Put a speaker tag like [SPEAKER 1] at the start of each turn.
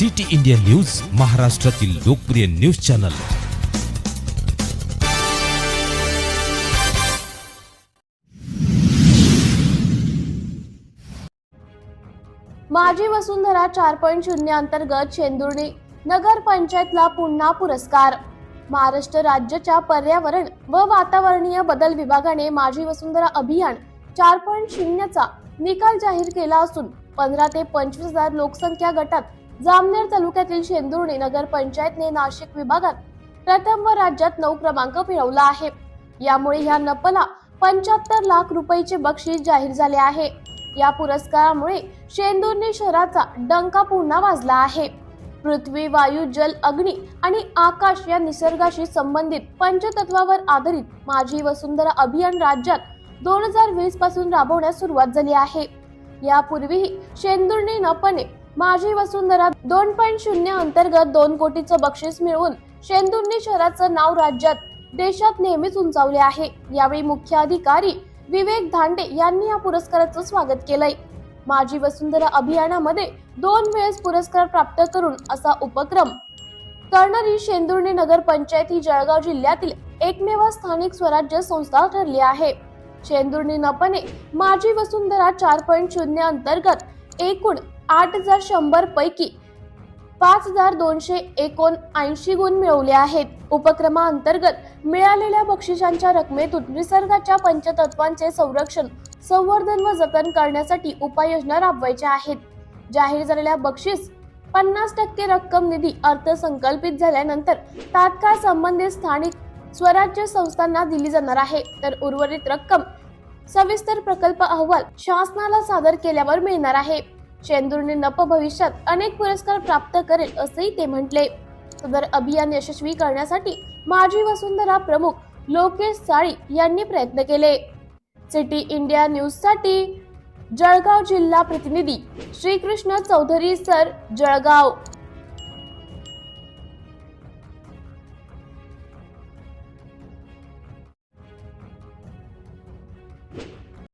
[SPEAKER 1] City India news महाराष्ट्रातील लोकप्रिय news channel.
[SPEAKER 2] माजी वसुंधरा चार पॉईंट शून्य अंतर्गत शेंदुर्णी नगर पंचायतला पुन्हा पुरस्कार. महाराष्ट्र राज्याच्या पर्यावरण व वातावरणीय बदल विभागाने माजी वसुंधरा अभियान चार पॉईंट शून्यचा निकाल जाहीर केला असून पंधरा ते पंचवीस हजार लोकसंख्या गटात जामनेर तालुक्यातील शेंदुर्णी नगर पंचायतने नाशिक विभागात प्रथम व राज्यात नऊ क्रमांक मिळवला आहे. यामुळे ह्या नपला पंच्याहत्तर लाख रुपयाचे बक्षीस जाहीर झाले आहे. या पुरस्कारामुळे शेंदुर्णी शहराचा डंका पुन्हा वाजला आहे. पृथ्वी वायू जल अग्नी आणि आकाश या निसर्गाशी संबंधित पंचतत्वावर आधारित माझी वसुंधरा अभियान राज्यात दोन हजार वीसपासून राबवण्यास सुरुवात झाली आहे. यापूर्वीही शेंदुर्णी नपने माझी वसुंधरा दोन पॉईंट शून्य अंतर्गत दोन कोटीचं बक्षीस मिळवून शेंदुर्णी शहराचं नाव राज्यात देशात नेहमीच उंचावले आहे. यावेळी मुख्य अधिकारी विवेक धांडे यांनी या पुरस्काराचं स्वागत केलंय. माझी वसुंधरा अभियानामध्ये दोन वेळेस पुरस्कार प्राप्त करून असा उपक्रम. करणारी शेंदुर्णी नगर पंचायत ही जळगाव जिल्ह्यातील एकमेव स्थानिक स्वराज्य संस्था ठरली आहे. शेंदुर्णी नपने माझी वसुंधरा चार पॉईंट शून्य अंतर्गत एकूण आठ हजार शंभर पैकी पाच हजार दोनशे एकोणऐंशी गुण मिळवले आहेत. उपक्रमाअंतर्गत मिळालेल्या बक्षिसांच्या रकमेतून निसर्गाच्या पंचतत्वांचे संरक्षण संवर्धन व जतन करण्यासाठी उपाययोजना राबवायच्या आहेत. जाहीर झालेल्या बक्षीस पन्नास टक्के रक्कम निधी अर्थसंकल्पित झाल्यानंतर तात्काळ संबंधित स्थानिक स्वराज्य संस्थांना दिली जाणार आहे. तर उर्वरित रक्कम सविस्तर प्रकल्प अहवाल शासनाला सादर केल्यावर मिळणार आहे. चेंदूरने नप भविष्यात अनेक पुरस्कार प्राप्त करेल असंही ते म्हटले. सदर अभियान यशस्वी करण्यासाठी माजी वसुंधरा प्रमुख लोकेश साळी यांनी प्रयत्न केले. सिटी इंडिया न्यूजसाठी जळगाव जिल्हा प्रतिनिधी श्रीकृष्ण चौधरी सर जळगाव.